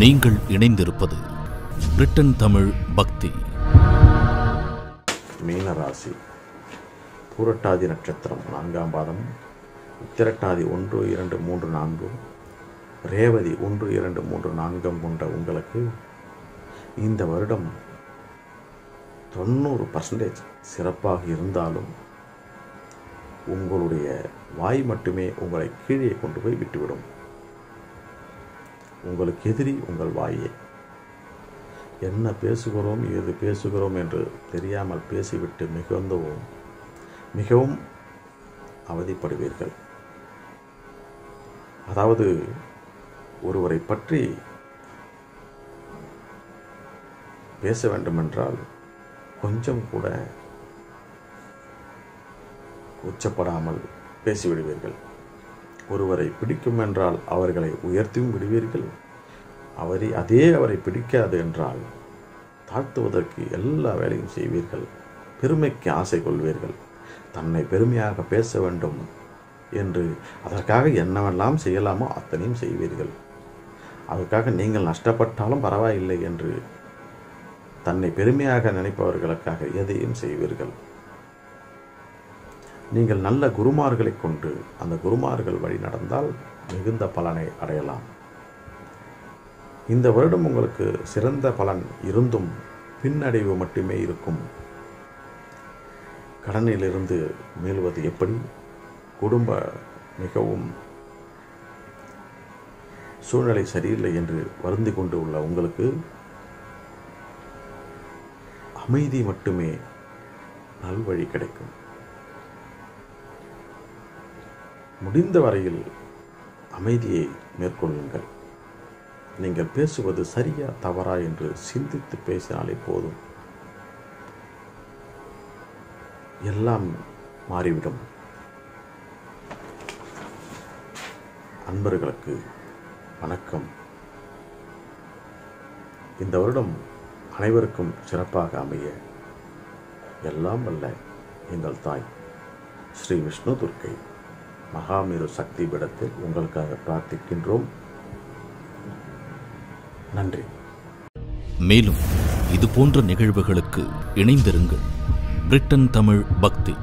நீங்கள் இணைந்திருப்பது பிரிட்டன் தமிழ் பக்தி. மீனராசி பூரட்டாதி நட்சத்திரம் நான்காம் பாதம் உத்திரட்டாதி ஒன்று இரண்டு மூன்று நான்கு ரேவதி ஒன்று இரண்டு மூன்று நான்கும் கொண்ட உங்களுக்கு இந்த வருடம் தொண்ணூறு பர்சன்டேஜ் சிறப்பாக இருந்தாலும் உங்களுடைய வாய் மட்டுமே உங்களை கீழே கொண்டு போய் விட்டுவிடும். உங்களுக்கு எதிரி உங்கள் வாயே. என்ன பேசுகிறோம் ஏது பேசுகிறோம் என்று தெரியாமல் பேசிவிட்டு மிகுந்தவும் மிகவும் அவதிப்படுவீர்கள். அதாவது ஒருவரை பற்றி பேச வேண்டுமென்றால் கொஞ்சம் கூட கூச்சப்படாமல் பேசிவிடுவீர்கள். ஒருவரை பிடிக்கும் என்றால் அவர்களை உயர்த்தியும் விடுவீர்கள். அவரை அதே அவரை பிடிக்காது என்றால் தாழ்த்துவதற்கு எல்லா வேலையும் செய்வீர்கள். பெருமைக்கு ஆசை கொள்வீர்கள். தன்னை பெருமையாக பேச வேண்டும் என்று அதற்காக என்னவெல்லாம் செய்யலாமோ அத்தனையும் செய்வீர்கள். அதற்காக நீங்கள் நஷ்டப்பட்டாலும் பரவாயில்லை என்று தன்னை பெருமையாக நினைப்பவர்களுக்காக எதையும் செய்வீர்கள். நீங்கள் நல்ல குருமார்களை கொண்டு அந்த குருமார்கள் வழி நடந்தால் மிகுந்த பலனை அடையலாம். இந்த வருடம் உங்களுக்கு சிறந்த பலன் இருந்தும் பின்னடைவு மட்டுமே இருக்கும். கடனிலிருந்து மீள்வது எப்படி? குடும்ப மிகவும் சூழ்நிலை சரியில்லை என்று வருந்தி கொண்டு உள்ள உங்களுக்கு அமைதி மட்டுமே நல்வழி கிடைக்கும். முடிந்த வரையில் அமைதியை மேற்கொள்ளுங்கள். நீங்கள் பேசுவது சரியா தவறா என்று சிந்தித்து பேசினாலே போதும். எல்லாம் மாறிவிடும். அன்பர்களுக்கு வணக்கம். இந்த வருடம் அனைவருக்கும் சிறப்பாக அமைய எல்லாம் அல்ல எங்கள் தாய் ஸ்ரீ விஷ்ணு துர்க்கை. மகாமேரு சக்தி பீடத்தில் உங்களுக்காக பிரார்த்திக்கின்றோம். நன்றி. மேலும் இது போன்ற நிகழ்வுகளுக்கு இணைந்திருங்கள். பிரிட்டன் தமிழ் பக்தி.